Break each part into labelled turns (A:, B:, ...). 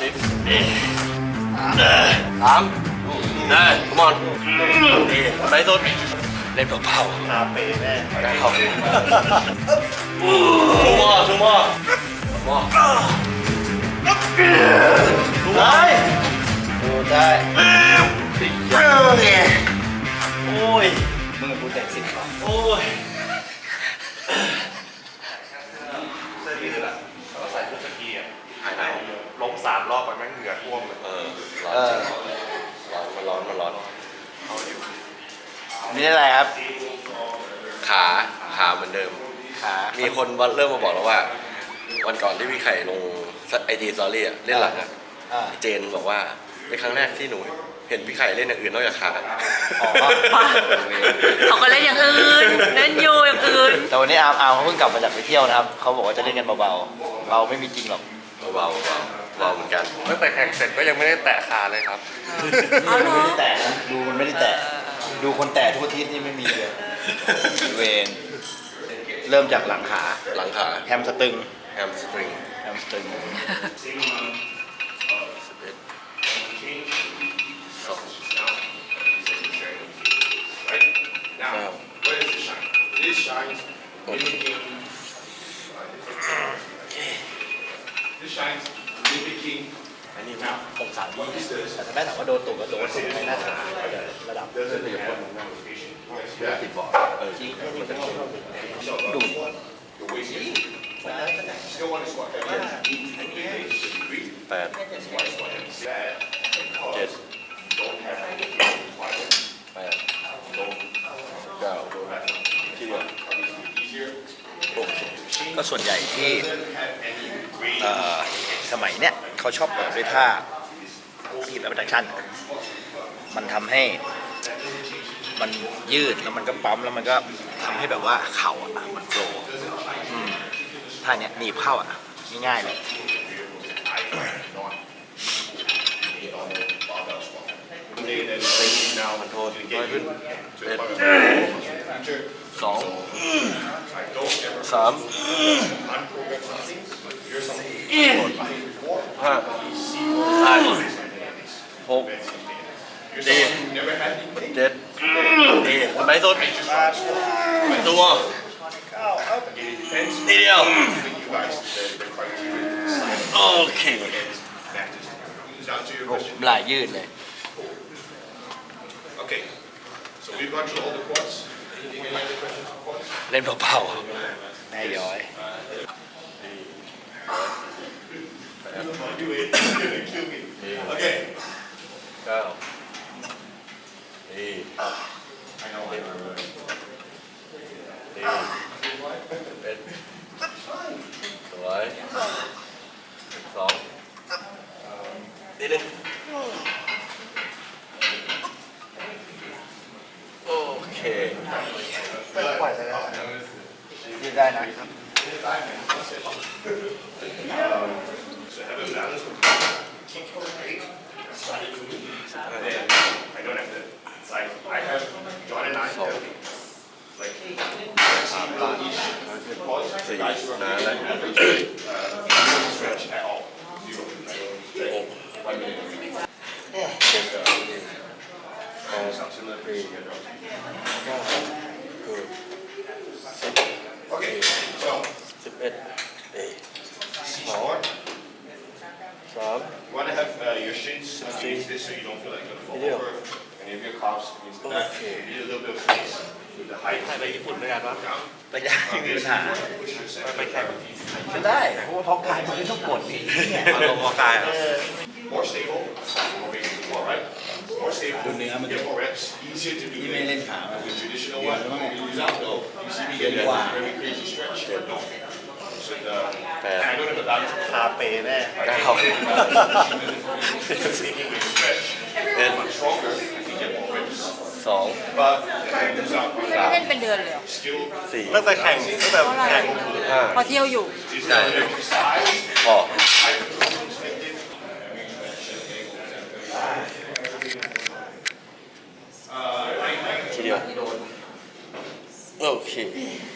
A: สิบสามได้ขมอนดีไปสุดเล่นเบา
B: คาเฟ่แน่
A: ๆได้ครับชูมอชูมอมอชูมอ
B: ดูได้
A: โอ้ย
B: มึงกับกูแตกสิบป่ะ
A: โอ้ย
C: เสื้อยืดอะแล้วก็ใส่ชุดสกีอะ
A: หายไหน
C: ลง สามรอบไปแม่งเหงื่อท่วมเลย
A: เออร้อน
B: เอ
A: จ
B: อ
A: ริงร้อนมันร้อนมันร้อน
B: นี่อะไรครับ
A: ขาขาเหมือนเดิม
B: ขา
A: มีคนมาเริ่มมาบอกแล้วว่า วันก่อนที่พี่ไข่ลงไอจีสตอรี่อะเล่นหลังอะ
B: อ่า
A: เจนบอกว่าเป็นครั้งแรกที่หนูเห็นพี่ไข่เล่นอย่างอื่นนอกจากขา
B: อ๋อ
D: เขาก็เล่นอย่างอื่นเล่นอยู่อย่างอื่น
B: แต่วันนี้อาร์มอาร์มเขาเพิ่งกลับมาจากไปเที่ยวนะครับ เขาบอกว่าจะเล่นกันเบาๆ เบาไม่มีจริงหรอก
A: เบาๆเบา เบาเหมือนกัน
C: ตั้งแต่แข่งเสร็จก็ยังไม่ได้แตะขาเลยครับ
D: เอาเหรอ
B: ไม่ได้แตะนะดูมันไม่ได้แตะ ดูคนแตะทุกอาทิตย์นี่ไม่มีเลย เวนเริ่มจากหลังขา
A: หลังขา
B: แฮมสตึง
A: แฮมสตริง
B: แฮมสตึง
A: สิบเอ็ดสองสาม
E: Where does it shine? This shines mimicking. This shines mimicking.
B: อันนี้นะองศาดีแต่ถ้าแม่ถามว่าโดนตุกก็โดนตุกในหน้าขาระดับ
E: Doesn't have application. Yes,
A: ติด
E: yeah.
A: บอร์ดเออมันจะ
B: ดูด
E: The waist is Still want to squat. Yeah. Agree?
A: แปด
E: That
A: เจ็ด
E: don't have
A: แปดเก้าที่เดียว
E: easier.
A: หก
B: ก็ส่วนใหญ่ที่
E: Doesn't have any weight.
B: เอ่อสมัยเนี้ย เขาชอบเปิดด้วยท่าที่แบบดักชั่น มันทำให้ มันยืดแล้วมันก็ปั๊มแล้วมันก็ทำให้แบบว่าเข่าอะมันโฟล์อืมท่าเนี้ยหนีบเข้าอะง่ายๆเลย
E: Day that is now
A: มันโทษ
E: to
A: น้อย
E: get
A: ขึ้น
E: you
A: เอ็ด
E: to a future.
A: สอง
E: I don't ever
A: สาม
E: unprogram something. Here's something.
A: ห้าหก
E: Here's someone who never had anything.
A: เจ็ดดีสบายสุดตัว
E: It depends
A: ทีเดียว
E: on you guys the, the criteria.
A: โอเค
E: Factors. Down to your question.
B: หลายยืดเลย
E: Okay. So we've gone through all the quads. Any other questions on quads?
B: เล่นเบาๆแม่ย้อย
E: Do it. You're gonna kill me. Okay.
A: เก้า สองสามสิบสี่เก้าคือ
E: Okay. So
A: สิบเอ็ดเอยสอง
E: squat.
A: สาม
E: You want to have uh, your shins underneath this so you don't feel like you're gonna fall
A: Yeah.
E: over. Any of your calves means that
A: Okay.
E: you need a little bit of space with the height.
C: ไปญี่ปุ่นด้วยกันปะ
E: Down.
B: ไม่ได้ไม่มีปัญหา
E: Push yourself.
C: ไปแข่ง
B: ไม่ได้ เพราะว่าเพราะกายมันไม่ต้องกดนี่
C: อารมณ์กายเหรอ
E: More stable. More basic. More right. More stable.
B: Good name, I'm a
E: Get more reps. Easier to do
B: ที่ไม่เล่นขา
E: The traditional one. You use out though. You see me get
B: Wow.
E: that very crazy stretch. No. So the,
A: Bad.
E: and I don't have a balance.
B: คาเฟ่แน่
A: เก้า
E: Taking with stretch.
A: เอ็ด
E: Much stronger. I can get more reps.
A: สอง
E: But it moves out.
D: ไม่เล่นเป็นเดือนเลยเหรอ
E: Still
A: สี่
C: ตั้งแต่แข่งตั้งแต่
D: เพราะอะไร
C: แข่ง
A: ห้า
D: พอเที่ยวอยู่
E: is not size.
A: พอทีเดียว โ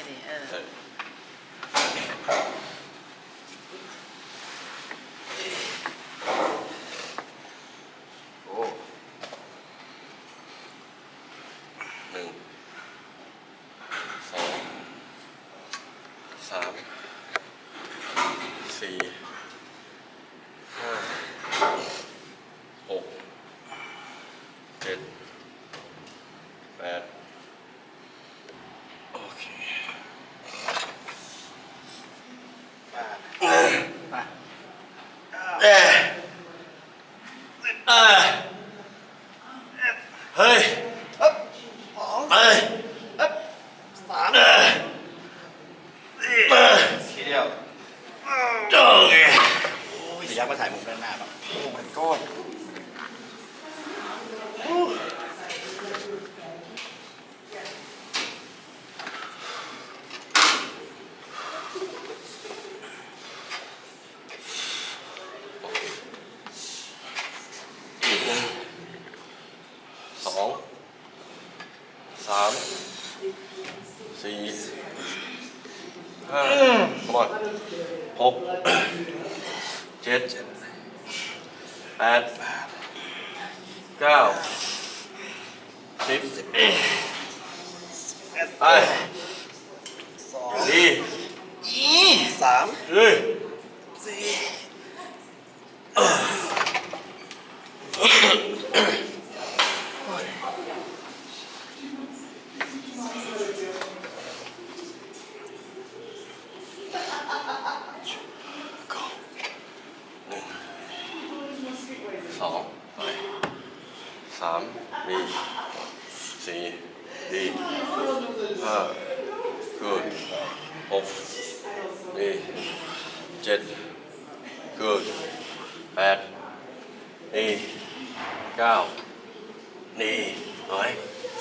A: exciting. Ai! สิบสิบเอ็
D: ด
A: งสามเฮ้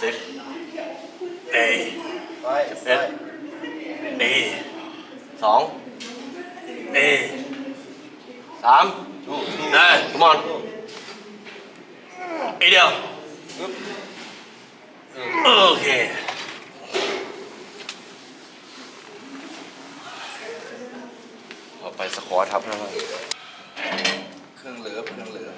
B: สิบหนึ่ง
A: สิบเอ็ดหนึ่งสองหนึ่งสามเอ้ย
B: ทุ
A: กคนอีเดียวโอเคเอาไปสควอตครับนะ
B: เครื่องเหลือเครื่องเหลือ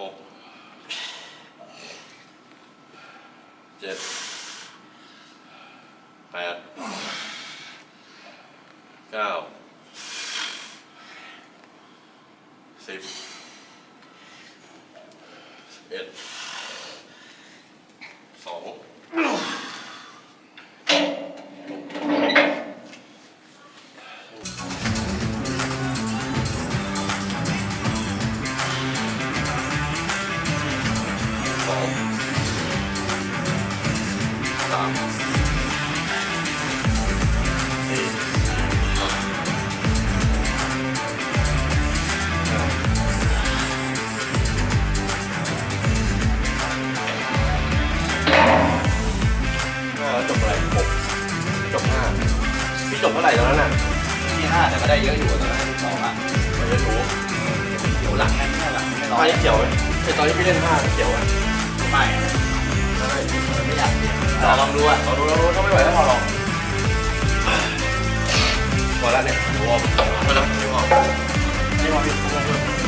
A: หกเจ็ดแปด พี่จบเท่าไหร่ตอนนั้นน่ะ
B: ที่ห้าแต่ก็ได้เยอะอยู่ตอนนั้นที่สองอะ
A: ไม่ได้รู้
B: เดี๋ยวหลังแค่แค่หลังไม่
A: ต
B: ร้
A: อ
B: อนย
A: นี้เขียวไหมไอตอนที่พี่เล่นห้าเขียวไหม
B: ไม่อะไม่อยากเปลี่ยนลองลองดูอะ
A: ลองดูลองดูถ้าไม่ไหวก็พอลองพอแล้วเนี่ยดูวอร์มไม่ต้องไม่พอไม่พอพี่ต้องเพิ่ม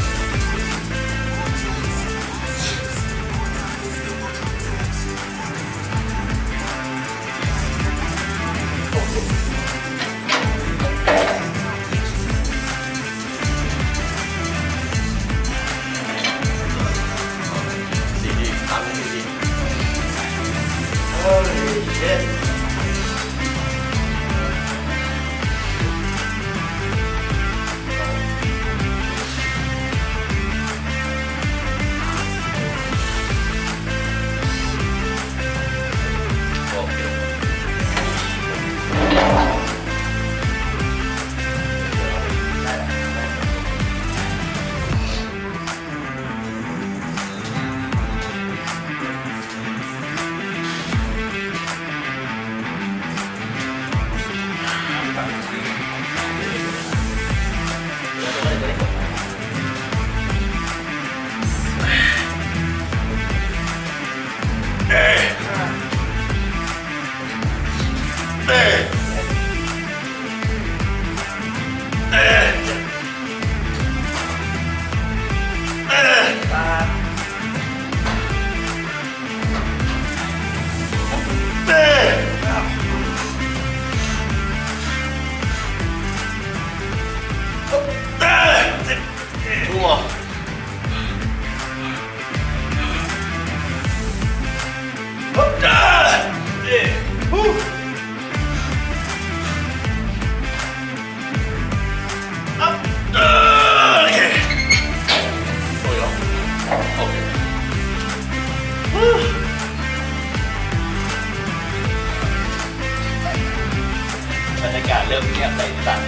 A: เริ่
B: มเงียบไปตัด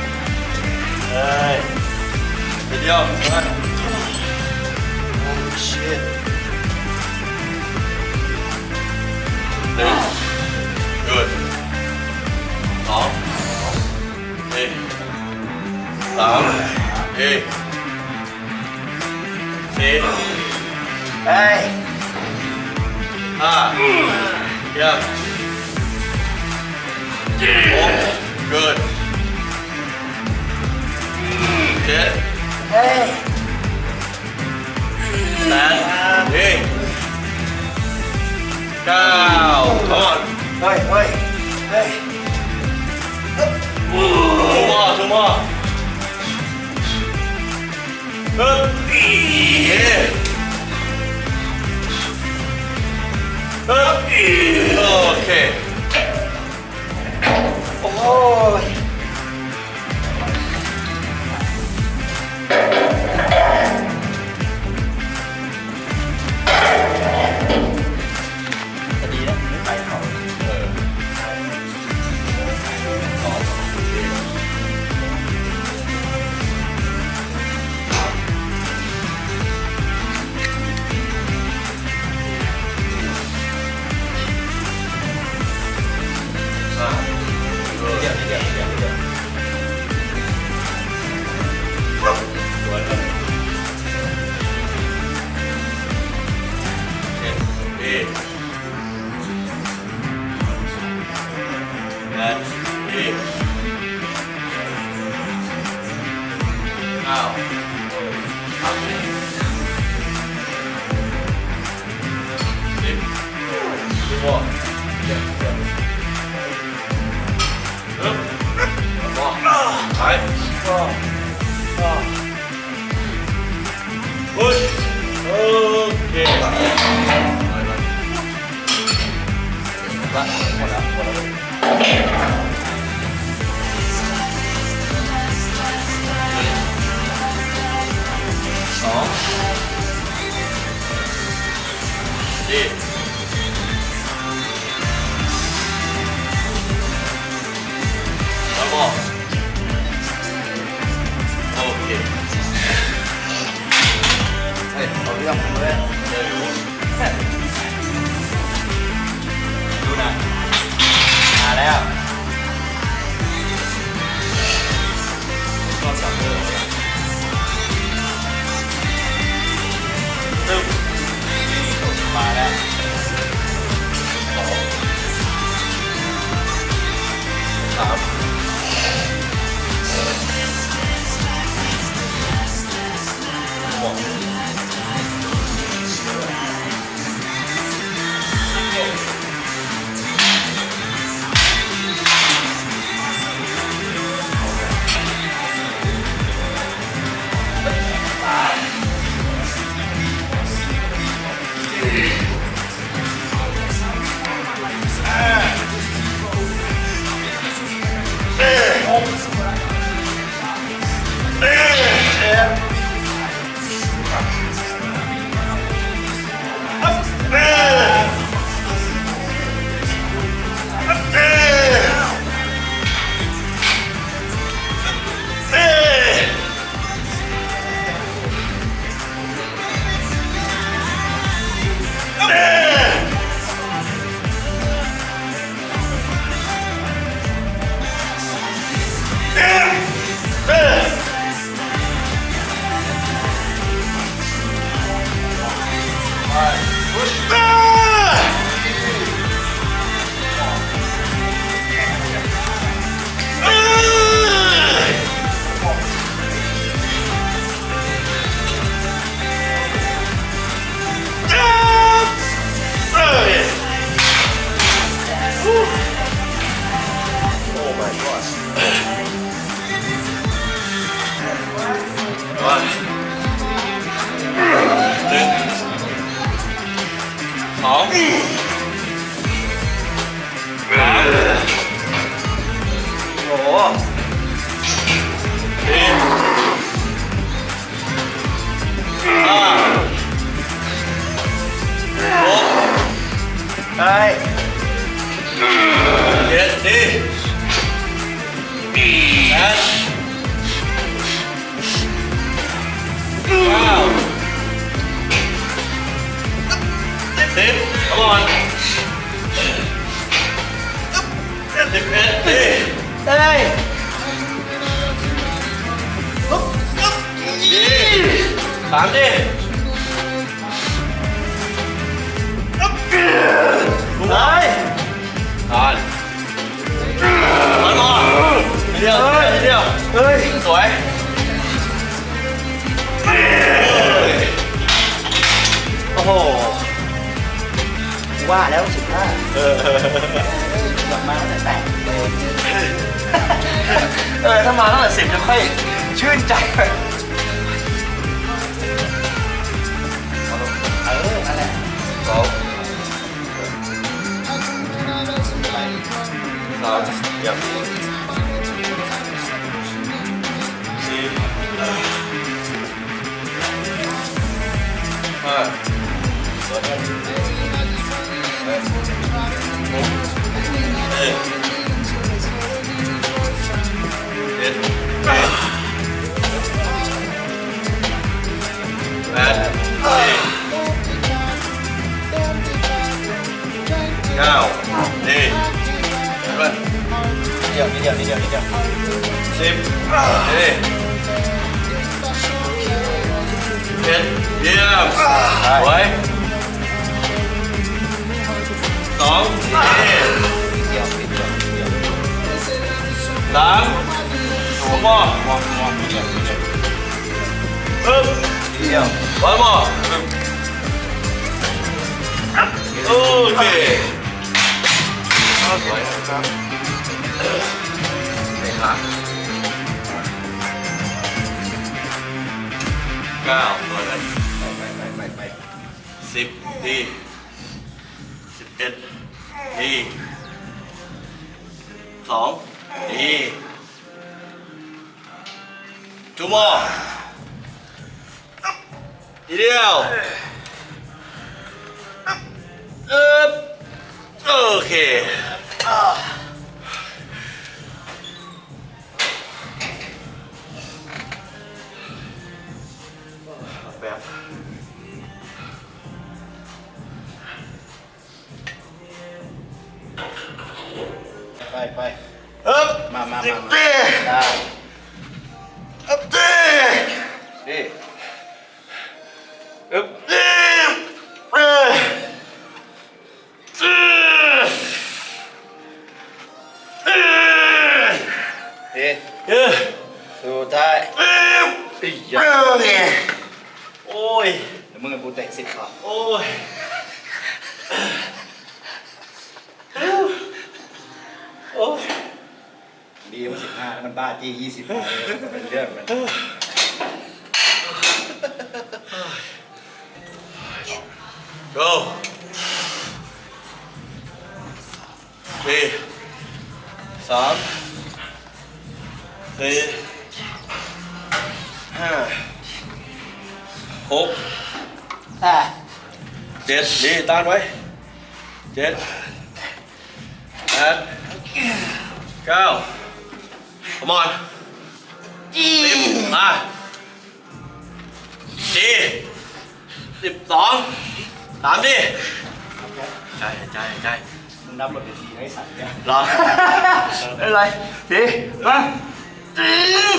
A: เฮ้ยไปเดียวมา
B: shit
A: หนึ่ง good สองเอ้สามเอ้สี่
B: เฮ้ย
A: ห้าเยี่ยมหก good เจ็ด
B: เฮ้ย
A: แปดเฮ้ยเก้า come on
B: เฮ้ยเฮ้ยเฮ้ย
A: two more two more เฮ้ยเย้ เดี๋ สามดีถูกไหม
B: เฮ้ย
A: ทานมันมาเดียวเดียว
B: เฮ้ย
A: สวย
B: โอ้โหว่าแล้วสิบห้าเออกลับมาตั้งแต่แปด
A: เออถ้ามาตั้งแต่สิบจะค่อย
B: ชื่นใจ
A: สองส นิ
B: ดเดียวนิดเดียวนิดเดียวนิดเดียว
A: สิบดีเจ็ดเยี่ยมสวยสองดี
B: นิดเดียวนิดเดียวนิ ดเดียว
A: สามสองมอ
B: มองมองนิดเดียวเดียว
A: ปึ๊บ
B: นิด
A: ไปหาเก้าสวยเลย
B: ไปไปไปไป
A: สิบดีสิบเอ็ดดีสองดีจูโมทีเดียวเออโอเค แบบ
B: ไปไป
A: เอ๊ go สี่สามสี่ห้าหก
B: อะ
A: เจ็ดดีต้านไว้เจ็ดแปดเก้า come on สิบมาดีสิบสอง สามดิใจใจใจ
B: มึงนับบทเวทีให้สัตว์เนี่ย
A: รอ
B: ไม่เป็นไรทีมา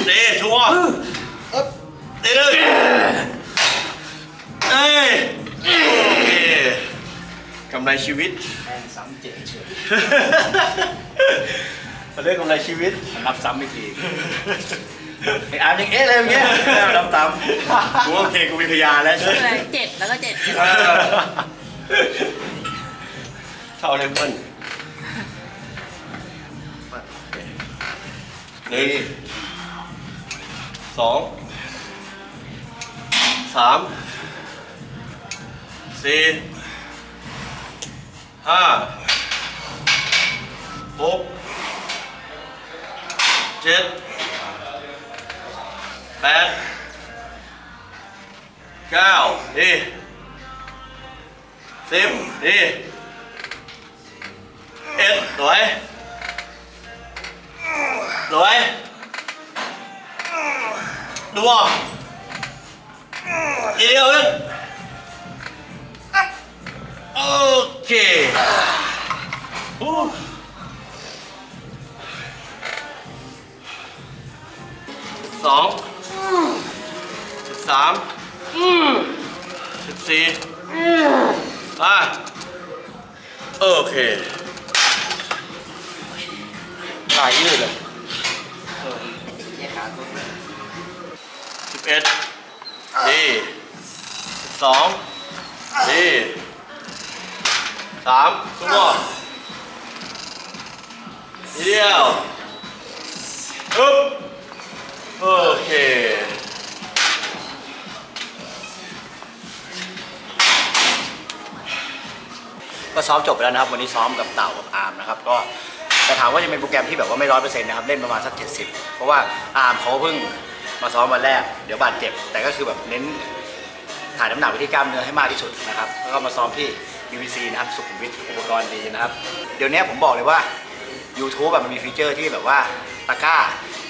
A: ดีชัวร์ดีเลยเอ้ยโอเคกำไรชีวิต
B: แม่งซ้ำเจ็ดเฉย
A: เราเรียกกำไรชีวิต
B: มันรับซ้ำอีกที ไอ้อาร์มยังเอ๊ะเลยเมื่อกี้รับซ้ำกูโอเคกูมีพยานแล้ว
D: คืออะไรเจ็ดแล้วก็เจ็ด
A: เท่าเลเปิ้ลหนึ่งสองสามสี่ห้าหกเจ็ด แปดเก้าดีสิบดีสวยสวยดูอะอีกเดียวนึงโอเคอู้สอง สามสิบสี่อะโอเค
B: ลายยืดเลย
A: สิบเอ็ดดีสิบสองดีสามทุกคนนิดเดียวอึ๊บโอเค
B: ก็ซ้อมจบไปแล้วนะครับ วันนี้ซ้อมกับเต่ากับอาร์มนะครับก็แต่ถามว่าจะเป็นโปรแกรมที่แบบว่าไม่ร้อยเปอร์เซ็นต์นะครับเล่นประมาณสักเจ็ดสิบเพราะว่าอาร์มเขาเพิ่งมาซ้อมวันแรกเดี๋ยวบาดเจ็บ แต่ก็คือแบบเน้นถ่ายน้ำหนักไปที่กล้ามเนื้อให้มากที่สุดนะครับแล้วก็มาซ้อมที่ BBC นะครับสุขุมวิทอุปกรณ์ดีนะครับ เดี๋ยวนี้ผมบอกเลยว่า YouTube แบบมันมีฟีเจอร์ที่แบบว่าตะกร้า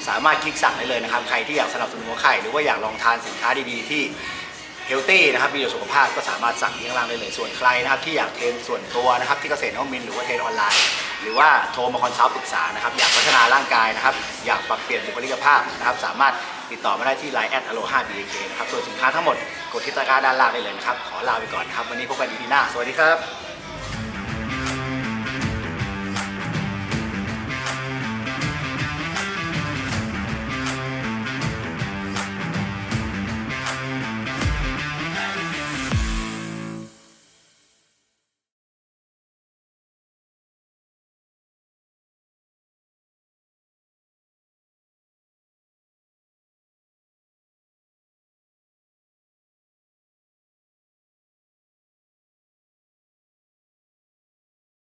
B: สามารถคลิกสั่งได้เลยนะครับ ใครที่อยากสนับสนุนหัวไข่หรือว่าอยากลองทานสินค้าดีๆที่ เฮลตี้นะครับมีประโยชน์สุขภาพก็สามารถสั่งที่ข้างล่างได้เลยส่วนใครนะครับที่อยากเทรนส่วนตัวนะครับที่เกษตรนวมินหรือว่าเทรนออนไลน์ หรือว่าโทรมาคอนซัลท์ปรึกษานะครับอยากพัฒนาร่างกายนะครับอยากปรับเปลี่ยนบุคลิกภาพนะครับสามารถติดต่อมาได้ที่ไลน์แอดอโลฮาบีเคนะครับส่วนสินค้าทั้งหมดกดที่ตะกร้าด้านล่างได้เลยนะครับขอลาไปก่อนนะครับวันนี้พบกันอีพีหน้าสวัสดีครับ